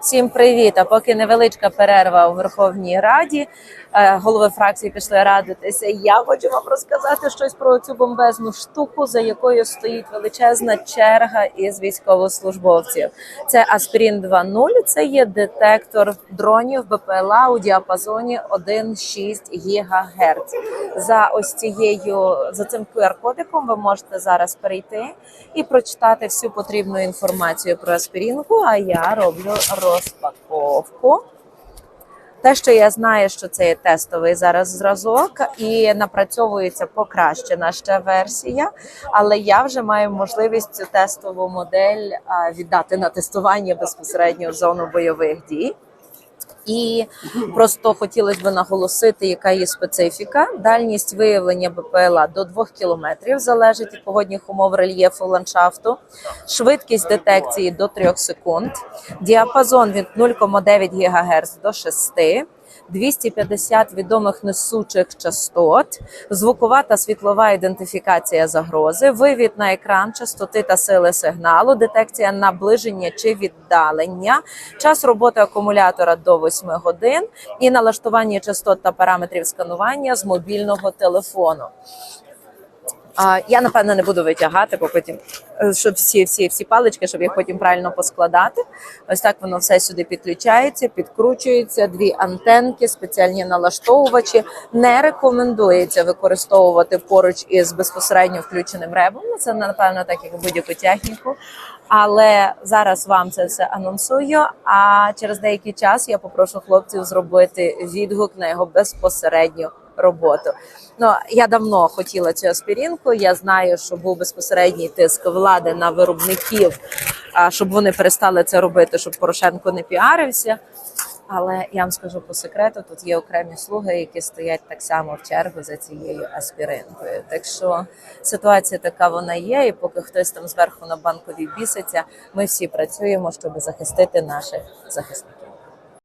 Всім привіт! А поки невеличка перерва у Верховній Раді, е, голови фракції пішли радитися. Я хочу вам розказати щось про цю бомбезну штуку, за якою стоїть величезна черга із військовослужбовців. Це Аспірін 2.0, Це є детектор дронів БПЛА у діапазоні 1,6 ГГц. За ось цією за цим QR-кодиком ви можете зараз перейти і прочитати всю потрібну інформацію про аспірінку. А я роблю розпаковку. Те, що я знаю, що це є тестовий зараз зразок, і напрацьовується покращена ще версія, але я вже маю можливість цю тестову модель віддати на тестування безпосередньо в зону бойових дій. І просто хотілося б наголосити, яка є специфіка. Дальність виявлення БПЛА до 2 кілометрів залежить від погодних умов рельєфу ландшафту, швидкість детекції до 3 секунд, діапазон від 0,9 ГГц до 6, 250 відомих несучих частот, звукова та світлова ідентифікація загрози, вивід на екран частоти та сили сигналу, детекція наближення чи віддалення, час роботи акумулятора до 8 годин і налаштування частот та параметрів сканування з мобільного телефону. А я напевно не буду витягати, бо потім е, щоб всі, всі, всі палички, щоб їх потім правильно поскладати. Ось так воно все сюди підключається, підкручується. Дві антенки, спеціальні налаштовувачі. Не рекомендується використовувати поруч із безпосередньо включеним ребом. Ну, Це напевно так, як будь-яку техніку. Але зараз вам це все анонсую. А через деякий час я попрошу хлопців зробити відгук на його безпосередню роботу. Ну я давно хотіла цю аспірінку. Я знаю, що був безпосередній тиск влади на виробників, щоб вони перестали це робити, щоб Порошенко не піарився. Але я вам скажу по секрету: тут є окремі слуги, які стоять так само в чергу за цією аспіринкою. Так що ситуація така вона є, і поки хтось там зверху на банковій біситься, ми всі працюємо, щоб захистити наших захисників.